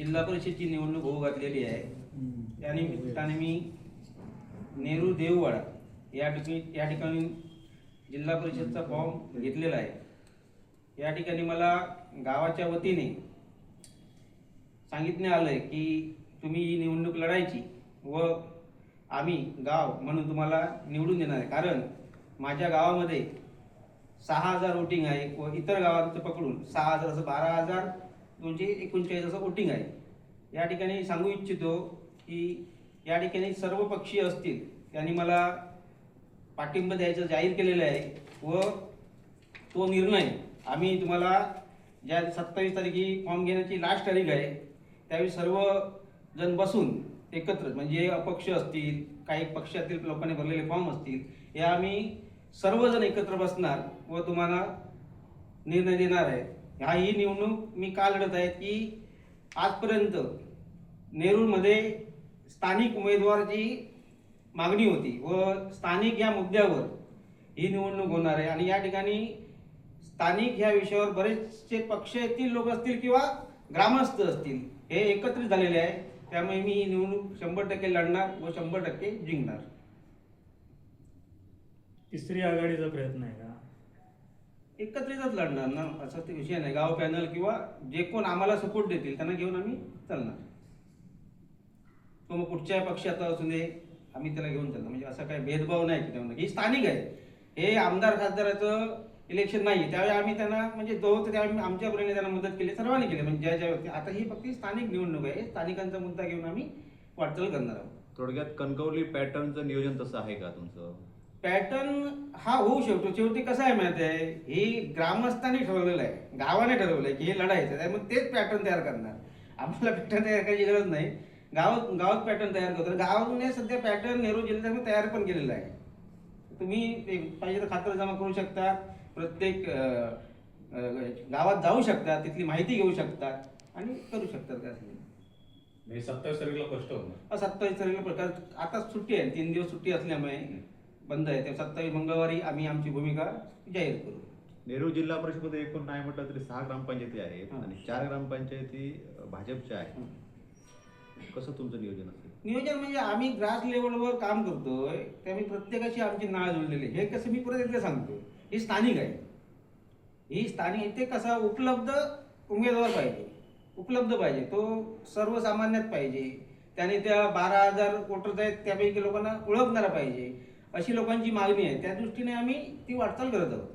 जिल्हा परिषदची निवडणूक होऊ घातलेली आहे. त्या निमित्ताने मी नेहरू देववाडा या ठिकाणी या ठिकाणी जिल्हा परिषदचा फॉर्म घेतलेला आहे. या ठिकाणी मला गावाच्या वतीने सांगितण्यात आलंय की तुम्ही ही निवडणूक लढायची व आम्ही गाव म्हणून तुम्हाला निवडून देणार आहे. कारण माझ्या गावामध्ये सहा हजार वोटिंग आहे व इतर गावांचं पकडून सहा हजार असं बारा हजार दोनशे एकोणचाळीस असं वोटिंग आहे. या ठिकाणी सांगू इच्छितो की या ठिकाणी सर्व पक्षीय असतील त्यांनी मला पाठिंबा द्यायचं जाहीर केलेलं आहे व तो निर्णय आम्ही तुम्हाला ज्या सत्तावीस तारखी फॉर्म घेण्याची लास्ट तारीख आहे त्यावेळी सर्व जण बसून एकत्र म्हणजे अपक्ष असतील काही पक्षातील लोकांनी भरलेले फॉर्म असतील या आम्ही सर्वजण एकत्र बसणार व तुम्हाला निर्णय देणार आहे. ह्या ही निवडणूक मी का लढत आहे की आजपर्यंत नेरूळमध्ये स्थानिक उमेदवाराची मागणी होती व स्थानिक या मुद्द्यावर ही निवडणूक होणार आहे. आणि या ठिकाणी स्थानिक ह्या विषयावर बरेचसे पक्ष येथील लोक असतील किंवा ग्रामस्थ असतील हे एकत्रित झालेले आहे. त्यामुळे मी ही निवडणूक शंभर टक्के लढणार व शंभर टक्के जिंकणार. तिसरी आघाडीचा प्रयत्न आहे का? एकत्रितच लढणार ना? असा ते विषय नाही. गाव पॅनल किंवा जे कोण आम्हाला सपोर्ट देतील त्यांना घेऊन आम्ही चालणार. तो मग कुठच्याही पक्षात असू दे आम्ही त्याला घेऊन चालणार. म्हणजे असा काही भेदभाव नाही त्यामध्ये ही स्थानिक आहे. हे आमदार खासदाराचं इलेक्शन नाही त्यावेळी आम्ही त्यांना म्हणजे जो होतं त्यावेळी आमच्या परीने त्यांना मदत केली सर्वांनी केली. म्हणजे ज्या ज्या व्यक्ती आता ही फक्त स्थानिक निवडणूक आहे. स्थानिकांचा मुद्दा घेऊन आम्ही वाटचाल करणार आहोत. थोडक्यात कणकवली पॅटर्नचं नियोजन तसं आहे का तुमचं? पॅटर्न हा होऊ शकतो. शेवटी कसं आहे माहिती आहे ही ग्रामस्थांनी ठरवलेलं आहे गावाने ठरवलं आहे की हे लढायचं आहे. मग तेच पॅटर्न तयार करणार. आम्हाला पॅटर्न तयार करायची गरज नाही. गावात गावात पॅटर्न तयार करतो. गावाने सध्या पॅटर्न नेहरू जिल्ह्यात तयार पण केलेला आहे. तुम्ही ते पाहिजे तर खात्र जमा करू शकता. प्रत्येक गावात जाऊ शकता. तिथली माहिती घेऊ शकता. आणि करू शकतात काय म्हणजे सत्तावीस तारखेला स्पष्ट होणार. सत्तावीस तारखेला प्रकार आता सुट्टी आहे. तीन दिवस सुट्टी असल्यामुळे. बंद आहे. ते सत्तावीस मंगळवारी आम्ही आमची भूमिका जाहीर करू. नेहरू जिल्हा परिषदेमध्ये एकूण नाही म्हटलं तरी सहा ग्रामपंचायती आहेत. आणि चार ग्रामपंचायती भाजपच्या आहेत. कसं तुमचं नियोजन असेल? नियोजन म्हणजे आम्ही ग्रास लेवलवर काम करतोय त्यामुळे प्रत्येकाची आमची नाळ जुळलेली. हे कसं मी परत एकदा सांगतो. ही स्थानिक आहे. ही स्थानिक इथे कसा उपलब्ध उमेदवार पाहिजे. उपलब्ध पाहिजे. तो सर्वसामान्यात पाहिजे. त्याने त्या बारा हजार वोटर्स आहेत त्यापैकी लोकांना ओळखणारा पाहिजे. अशी लोकांची मागणी आहे. त्या दृष्टीने आम्ही ती वाटचाल करत आहोत.